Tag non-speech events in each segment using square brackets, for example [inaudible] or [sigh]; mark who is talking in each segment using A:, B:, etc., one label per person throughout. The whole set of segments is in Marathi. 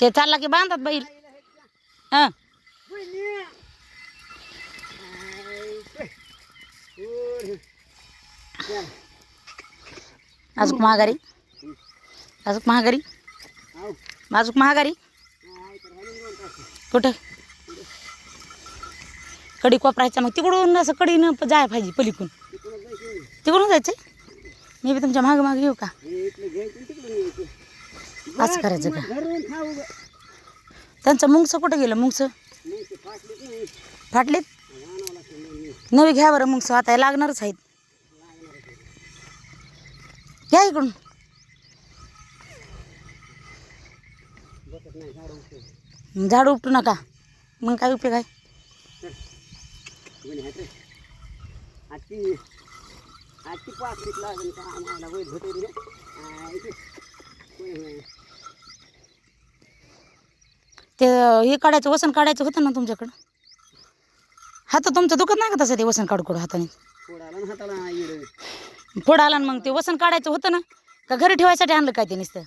A: ते चालला की बांधतात बैल. हा. अजूक महागारी अजूक महागारी अजूक महागारी कुठं? कडी कोपरायचा मग तिकडून असं कडीनं जाय पाहिजे पलीकडून. तिकडून जायचंय मी बी तुमच्या मागं मागे येऊ का? असं करायचं का? त्यांचं मुंगसं कुठं गेलं मुंगसं? फाटलीत? नवी घ्या बरं मुंगसं आता लागणारच आहेत. घ्या इकडून. झाड उपटू नका. मग काय उपयोग आहे?
B: आजची आजची पाच फीट लागेल का? आम्हाला वैध भेटेल रे. आ, इथे. होय, होय.
A: ते हे काढायचं वसन काढायचं होतं ना तुमच्याकडं? हात तुमचं दुखत नाही का तसं ते वसन काढू काढू हाताने फोड आला ना मग ते वसन काढायचं होतं ना? का घरी ठेवायसाठी आणलं काय ते नुसतं?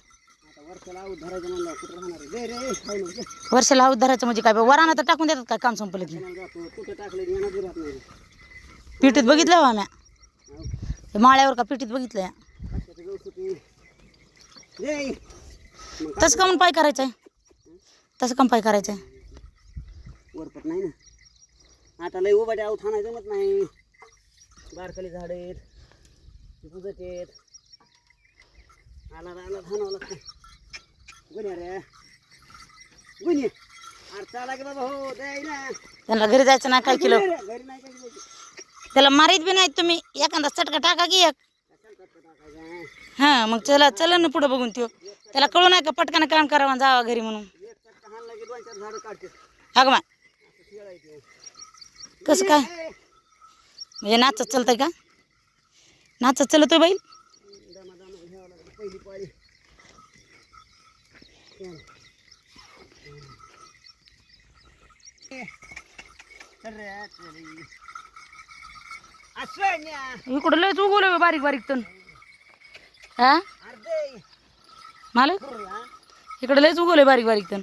B: वर्षाला आऊत धरायचं
A: म्हणजे काय? वराना तर टाकून देतात काय? काम संपलं की. पिठीत बघितलं हो ते माळ्यावर का पिठीत बघितलं तसं का पाय करायचं आहे तसं कम पाय करायचं आहे
B: वरपत नाही ना. आता लय उभाटे आऊत हाणाय जमत नाही. बारकाली झाड आहेत बुजत आहेत. आला आला हाणावं लागतं गुन्ह्या रे. गुन्हे. अरे चाला की बाबा हो ना.
A: त्यांना घरी जायचं ना काय किलो.
B: गुन्हे रे, घरी नाही काय जायचं.
A: त्याला मारीत बी नाहीत तुम्ही. एखादा चटका टाका की एक.
B: कशाला टाकायचं?
A: हां? मग चला चला ना पुढं बघून त्यो. त्याला कळू नाही का पटकन काम करावं आणि जावा घरी म्हणून.
B: एक चटका हाणला की दोन चार झाडं काढते.
A: हा मा?
B: असं खेळायचं
A: कसं काय? म्हणजे नाचत चलतंय का? नाचत चलतोय बाई?
B: दमा दमा घ्यावं लागतं पहिली पाळी चल. चल रे, चल. अस्वन्या,
A: इकडं लयच उगवलं बारीक बारीक तण. हा. मला? इकडं लयच उगवलंय बारीक बारीक तण.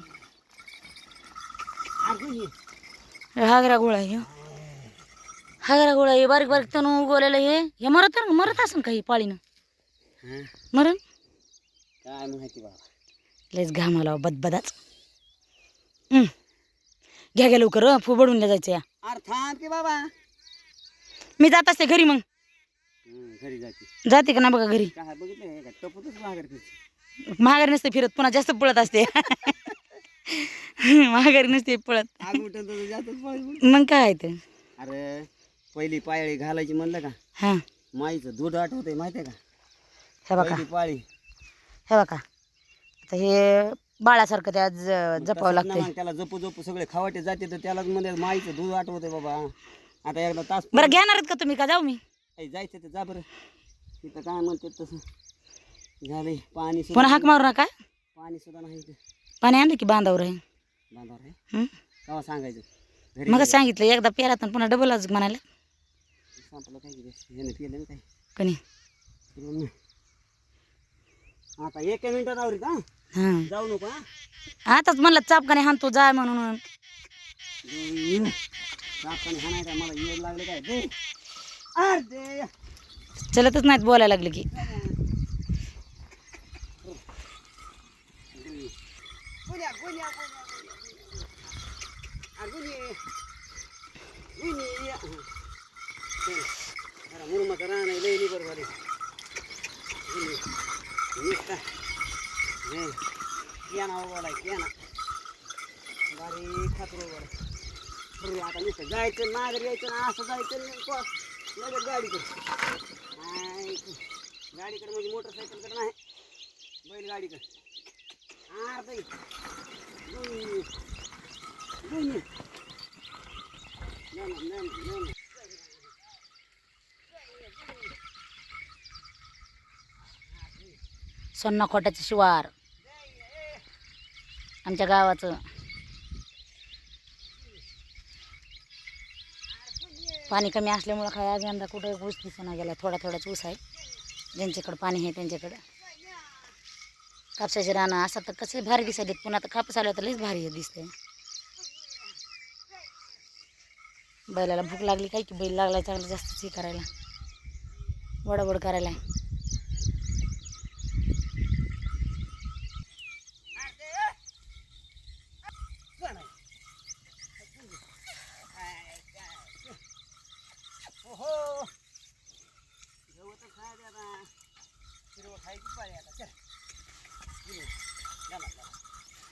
A: हागरा गोळा ह्यो. हागरा गोळा हे बारीक बारीक तण उगवलेलं हे हे मरत मरत असेल काही पाळीनं?
B: हं,
A: मरण?
B: काय माहिती बाबा.
A: लयच घामाला बदबदाच. हं. घ्या घ्या लवकर फुबडून जायचं या.
B: अरे थांब की बाबा.
A: मी जात असते घरी मग.
B: घरी जाते.
A: जाते का ना बघा घरी?
B: काय बघितलं का? टपतच माघार करते
A: महागारी नसते फिरत पुन्हा जास्त पळत असते. [laughs] महागारी नसते पळत.
B: आग उठत तर जातच पाहिजे
A: मग. काय आहे ते?
B: अरे पहिली पायळी घालायची म्हणलं का?
A: हां.
B: माईचं दूध आठवतंय माहिती आहे का?
A: हे बघा.
B: पहिली पाळी.
A: हे बघा. आता हे बाळासारखं त्या ज- जपावं
B: तसंच ना
A: लागतंय.
B: मग त्याला जपू जपू सगळे खावाटे जाते तर त्याला मध्ये माईचं दूध आठवतंय बाबा. आता एकदा तास
A: बरं घेणार आहेत का तुम्ही? का जाऊ मी?
B: ऐ, जायचं तर जा बरं. तिथं काय म्हणते तसं. झाले पाणी सुद्धा
A: पुन्हा हाक मारू नका?
B: पाणी सुद्धा नाही इथं.
A: पाणी आणलं की बांधावर आहे?
B: बांधावर आहे?
A: हं?
B: केव्हा सांगायचं? घरी
A: मग सांगितलं एकदा पेला तर पुन्हा डबल अजून म्हणाले.
B: संपलं काय की ह्याने पिलं ना काय
A: कणी
B: पिलं ना. आता एक मिनिटात आवरीत हा.
A: हां.
B: जाऊ नको हा.
A: आताच म्हणलं चापकाने हाणतो जा म्हणून.
B: हाणायचा मला येड लागले काय? दे अरे दे
A: चलतच नाहीत बोलायला लागलं की.
B: बारीक आता नुसतं जायचं माघार यायचं ना असं जायचं लगेच गाडीकडे. गाडीकडे म्हणजे मोटरसायकलकडे नाही. बैलगाडीकडे. अर्धे दोन्ही. दोन्ही. ना,
A: शिवार. आमच्या गावाचं. पाणी कमी असल्यामुळं काय आज यंदा कुठं ऊस दिसेना गेला थोडा थोडाच ऊस आहे. ज्यांच्याकडं पाणी आहे त्यांच्याकडं. कापसाचे रानं असं तर कसे भारी दिसत आहेत पुन्हा आता कापूस आला तर लईच भारी दिसते बैलाला भूक लागली काय की बैल लागला चांगलं जास्तच हे करायला. वडवड करायला
B: ओहो गवत खाय दे आता हिरवं खायची पाळी आता चल ये, दमा, दमा.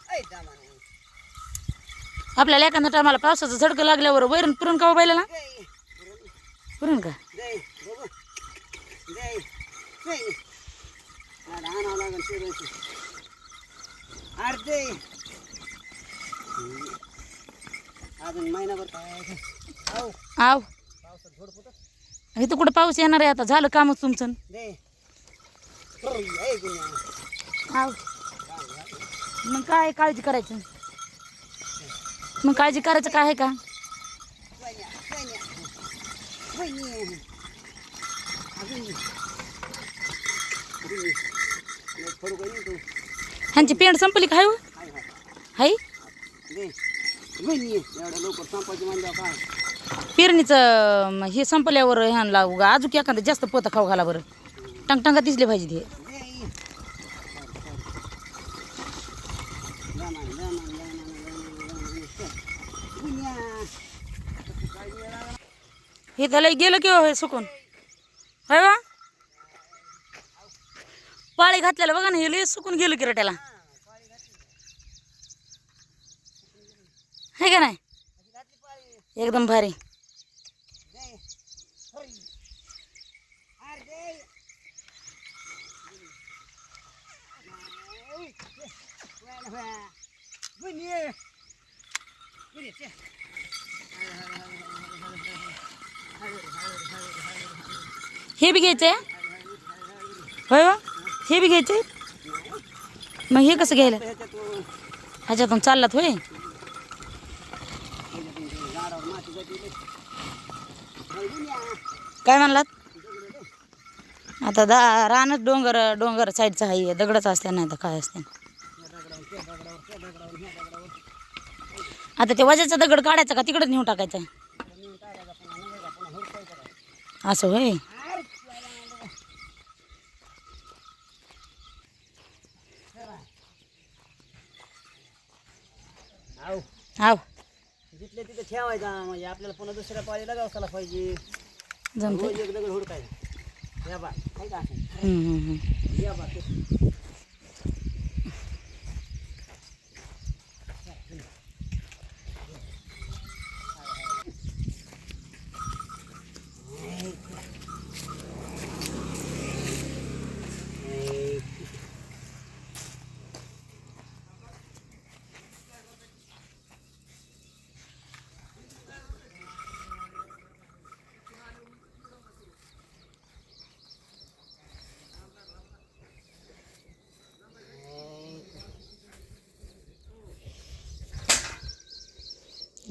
B: ऐ, दमा नाही.
A: आपल्याला एखाद्या टायमाला पावसाचं झडकं लागल्यावर वैरण पुरण का हो बैलाला? पुरण का? आव. इथं कुठं पाऊस येणार आहे आता? झालं कामच तुमचं. आव. मग काय काळजी करायची? मग काळजी करायचं काय आहे का? ह्यांची पेंट संपली काय हो?
B: हाय,
A: पेरणीचं हे संपल्यावर ह्यांना उगा अजून एखादं जास्त पोतं खाऊ घाला बरं. टंगटंगा दिसले पाहिजे ते. हे त्याला गेलं की हो सुकून? होय वा पाळी बघा ना, हे सुकून गेलं की का नाही. एकदम भारी. हे बी घ्यायचं आहे होय वा हे बी घ्यायचे मग हे कसं घ्यायला?
B: ह्याच्यातून
A: चाललात होय? काय म्हणलात? आता दा रानच डोंगर डोंगर साईडचा आहे दगडच असते नाही तर काय असते आता ते वजाचा दगड काढायचा का तिकडंच नेऊन टाकायचा? असं होय?
B: आव.
A: आव
B: जिथल्या तिथे ठेवायचा म्हणजे आपल्याला पुन्हा दुसऱ्या पाळीला गावसाला पाहिजे.
A: जमते
B: एक दगड हुडकायचा. या बा काय का. या बा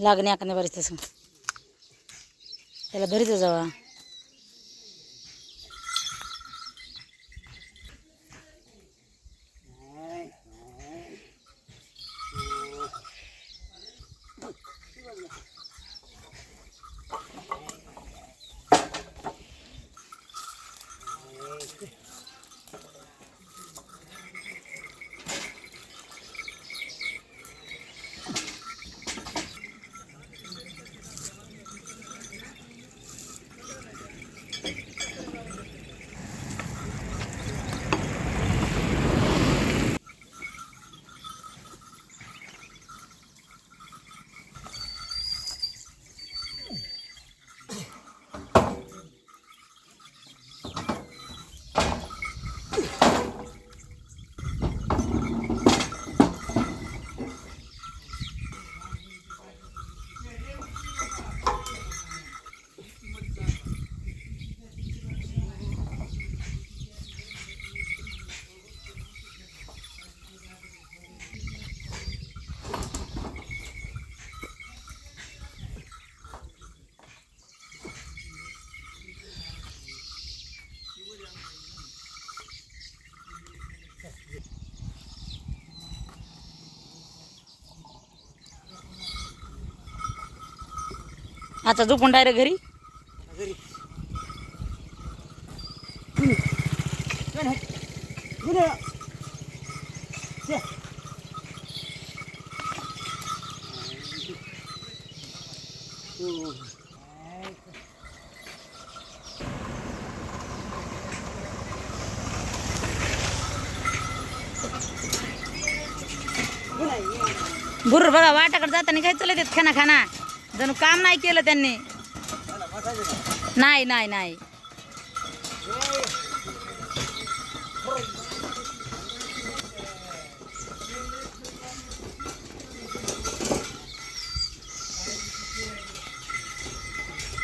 A: लागणे आकणे बरेच तसं. त्याला घरीच जावा आता झोपून डायरेक्ट घरी. बुर बघा वाटाकडे जाताना काय चालत खाना खाना जणू काम नाही केलं त्यांनी. नाही नाही नाही.